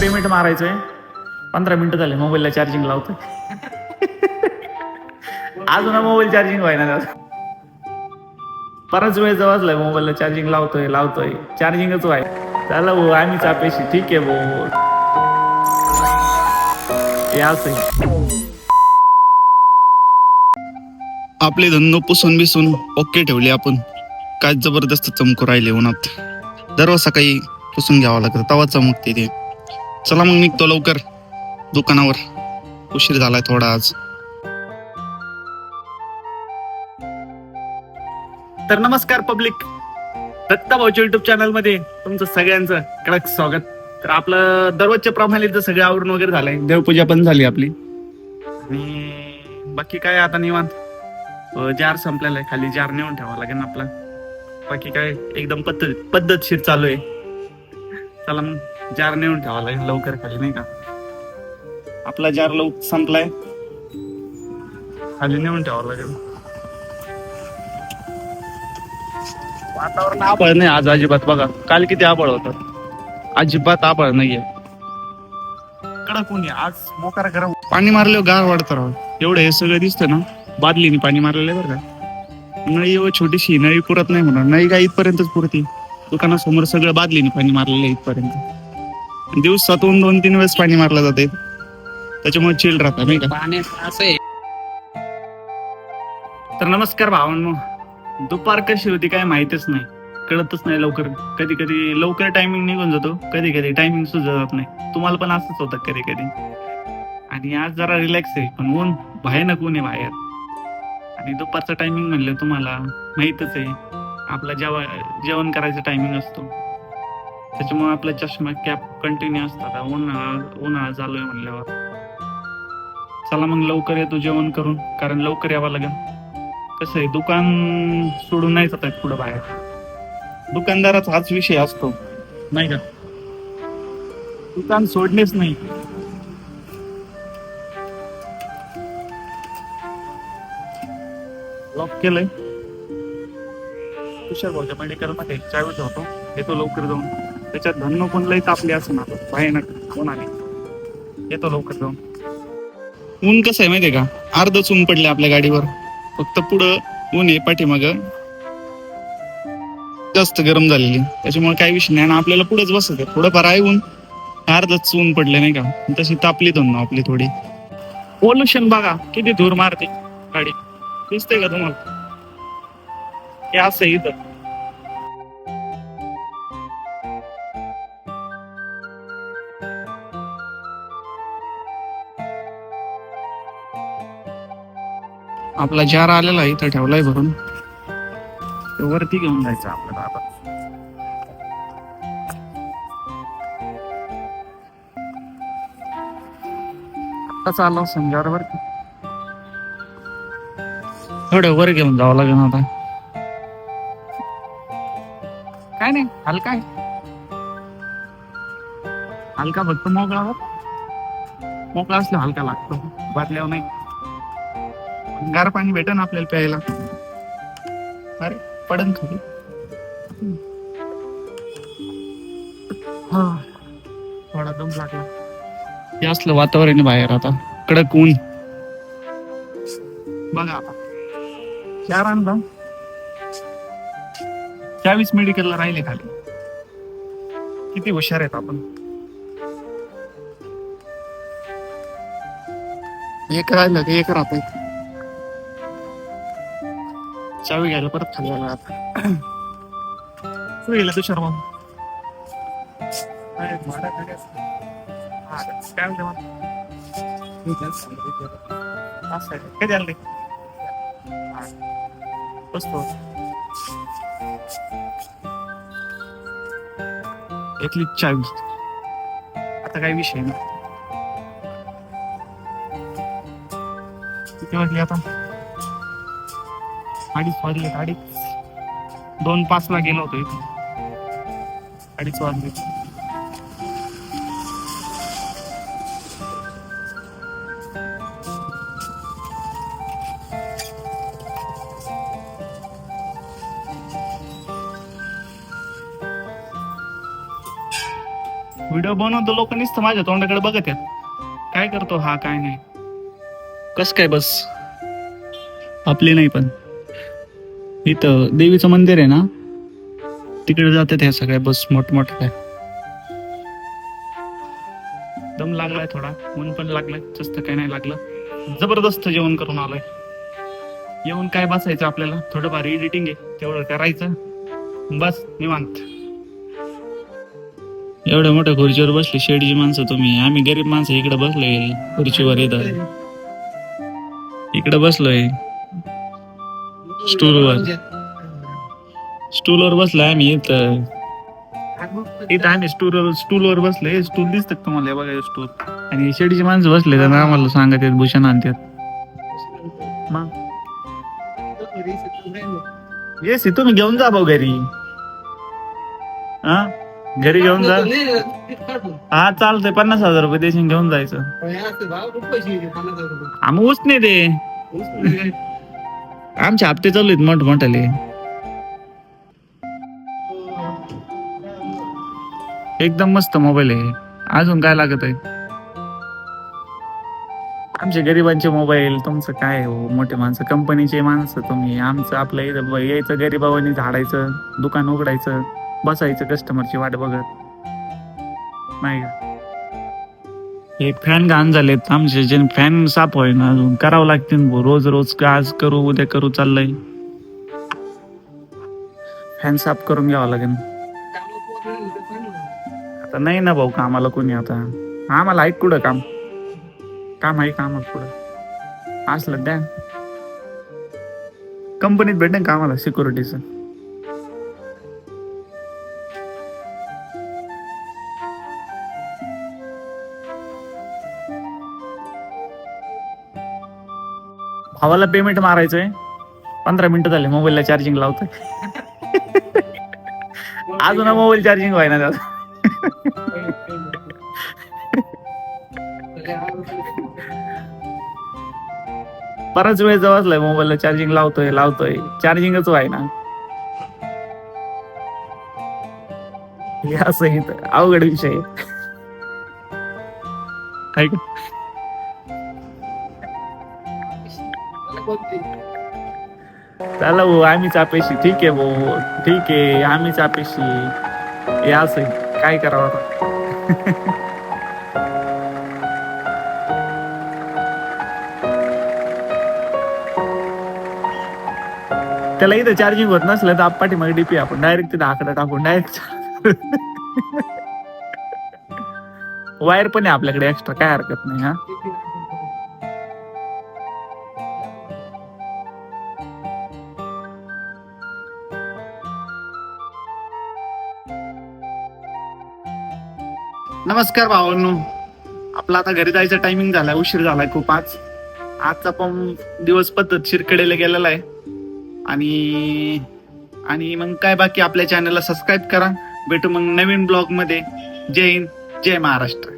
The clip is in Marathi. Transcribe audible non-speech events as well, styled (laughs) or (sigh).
पेमेंट मारायचंय. पंधरा मिनिटं झाले मोबाईलला चार्जिंग लावतोय. अजून मोबाईल चार्जिंग व्हायना त्यात. बराच वेळ वाजलाय मोबाईलला चार्जिंग लावतोय लावतोय. चार्जिंगच व्हाय. चला भाऊ आम्हीच अपेक्षी ठीक आहे भाऊ. हे असं आहे. आपले धंदो पुसून बिसून ओके ठेवले आपण. काय जबरदस्त चमकू राहिले उन्हात. दररोज सकाळी पुसून घ्यावं लागतं तवा चमकते ते. चला मग निघतो लवकर. दुकानावर. उशीर झालाय थोडा आज. तर नमस्कार पब्लिक. दत्ता भाऊच्या युट्यूब चॅनलमध्ये तुमचं सगळ्यांचं कडक स्वागत. तर आपलं दररोजच्या प्रमाणे तर सगळं आवरून वगैरे झालंय. देवपूजा पण झाली आपली. आणि बाकी काय आता निवांत? जार संपलेला आहे खाली जार नेऊन ठेवावा लागेल आपला. बाकी काय एकदम पद्धत पद्धतशीर चालू आहे. चला मग. जार नेऊन ठेवावा लागेल लवकर खाली नाही का? आपला जार लवकर संपलाय. खाली नेऊन ठेवावा लागेल. वातावरण आबळ नाही आज अजिबात बघा. काल किती आबळ होत. अजिबात आबळ नाहीये. कडक आज मोकार गरम. पाणी मारल्यावर गार वाढतं राव. एवढं हे सगळं दिसतं ना. बादलीने पाणी मारलेलं आहे बरं का. नळी व छोटीशी नळी पुरत नाही म्हणून. नळी काय इथपर्यंतच पुरती. दुकानासमोर सगळं बादलीने पाणी मारलेलं इथपर्यंत. दिवसातून दोन तीन वेळेस पाणी मारलं जाते. त्याच्यामुळे चिल राहतं नाही का? तर नमस्कार भावांनो. दुपार कशी होती काय माहितच नाही. कळतच नाही लवकर. कधी कधी लवकर टायमिंग निघून जातो. कधी कधी टायमिंग सुद्धा जात नाही. तुम्हाला पण असंच होतं कधी कधी आणि आज जरा रिलॅक्स आहे. पण ऊन भयानक ऊन आहे बाहेर. आणि दुपारचं टायमिंग म्हणलं तुम्हाला माहीतच आहे. आपला जेवा जेवण करायचा टायमिंग असतो. त्याच्यामुळे आपला चष्मा कॅप कंटिन्यू असतात. उन्हाळा उन्हाळा चालू आहे म्हणल्यावर. चला मग लवकर येतो जेवण करून कारण लवकर यावं लागेल. कसं आहे दुकान सोडून नाही जात आहेत पुढं बाहेर. दुकानदाराचा हाच विषय असतो. नाही का? दुकान सोडणेच नाही. लॉक केलंय. तुषार भाऊच्या मेडिकलमध्ये चावी होतो येतो लवकर जाऊन. त्याच्यात धन्न पण लई तापले असणार. भयानक. कोण येतो लवकर जाऊन. ऊन कसं आहे माहितीये का? अर्धच ऊन पडले आपल्या गाडीवर. फक्त पुढं ऊन आहे पाठीमाग. जास्त गरम झालेली. त्याच्यामुळे काही विषय नाही. आणि आपल्याला पुढेच बसत आहे. थोडंफार आहे ऊन. अर्धच ऊन पडले नाही का? तशी तापली धन्न आपली थोडी. पोल्युशन बघा. किती धूर मारते गाडी. दिसते का तुम्हाला? हे असं इथं. आपला जार आलेला आहे इथं ठेवलाय भरून. तो वरती घेऊन जायचं आपल्याला आता. आताच समजावर वर थोडं वर घेऊन जावं लागेल आता. काय नाही हलका आहे. हलका फक्त मोकळा मोकळा असला हलका लागतो. बाटल्यावर नाही. गार पाणी भेटन आपल्याला प्यायला. अरे पडन खाली हा? थोडा दम लागला. हे असलं वातावरण बाहेर आता. कडक ऊन. बघा आता. चार आणला. चाळीस मेडिकलला राहिले खाली. किती हुशार आहेत आपण. एक राहिलं की एक राहत चावी घ्यायला परत खाली आला आता. गेला तुषार मग काय भाडं काय म्हणते रे बसतो एकली चावी. आता काही विषय नाही. किती वाजली आता? अडीच वाजले अडीच. दोन पाच ला गेलो होतो इथे अडीच वाजले. व्हिडिओ बनवतो लोक नुसतं माझ्या तोंडाकडे बघत आहेत. काय करतो हा काय नाही. कस काय बस? आपले नाही पण. इथं देवीचं मंदिर आहे ना? तिकडे जातात ह्या सगळ्या बस मोठमोठ्या. दम लागलाय थोडा मन पण लागलाय जास्त काय नाही लागलं. जबरदस्त जेवण करून आलोय. येऊन काय बसायचं आपल्याला? थोडंफार एडिटिंग आहे तेवढं करायचं. बस निवांत. एवढ्या मोठ्या खुर्चीवर बसले शेडची माणसं तुम्ही. आम्ही गरीब माणसं इकडे बसलोय खुर्चीवर येतात इकडे बसलोय. स्टूलवर स्टूलवर बसलोय आम्ही इथं. इथं आम्ही स्टूलवर स्टूलवर बसलोय स्टूल दिसत तुम्हाला हे बघा स्टूल. आणि शेडीची माणसं बसले तर आम्हाला सांगत आहेत भूषण आणतात. मग? येस तुम्ही घेऊन जा भाऊ घरी. हा? घरी घेऊन जा. हा चालतंय. पन्नास हजार रुपये देशील घेऊन जायचं. आम्ही नाही दे. आमचे हप्ते चालू आहेत मोठ मोठाले. एकदम मस्त मोबाईल आहे. अजून काय लागत आहे? आमचे गरिबांचे मोबाईल तुमचं काय हो? मोठे माणसं कंपनीचे माणसं तुम्ही. आमचं आपलं इथं यायचं गरिबावानी झाडायचं दुकान उघडायचं बसायचं कस्टमरची वाट बघत. नाही का? हे फॅन घाण झालेत. आमचे जे फॅन साफ होय ना अजून. करावं लागतील भाऊ. रोज रोज का आज करू उद्या करू चाललंय. फॅन साफ करून घ्यावा लागेल. आता नाही ना भाऊ कामाला कोणी आता. आम्हाला ऐक कुठं काम? काम आहे काम कुठं असलं द्या. कंपनीत भेटेन का आम्हाला सिक्युरिटीचं भावाला पेमेंट मारायचंय. पंधरा मिनिटं झाले मोबाईलला चार्जिंग लावतोय. अजून मोबाईल चार्जिंग व्हायना त्याला बराच वेळ जवळलाय मोबाईलला चार्जिंग लावतोय लावतोय. चार्जिंगच व्हायना. ना असं अवघड विषय आहे. चला भाऊ आम्हीच अपेशी ठीक आहे भाऊ. ठीक आहे आम्हीच अपेशी हे असं. काय करावं आता? (laughs) त्याला इथं चार्जिंग होत नसलं तर आपपाठी मग डीपी आपण डायरेक्ट तिथं आकडा टाकून डायरेक्ट वायर (laughs) पण आहे आपल्याकडे एक्स्ट्रा काय हरकत नाही हा. नमस्कार भावांनो. आपला आता घरी जायचा टायमिंग झालाय उशीर झालाय खूप आज. आजचा पण दिवस पद्धतशीर कडेला गेलेला आहे. आणि आणि मग काय बाकी आपल्या चॅनलला सबस्क्राईब करा. भेटू मग नवीन ब्लॉगमध्ये. जय हिंद जय महाराष्ट्र.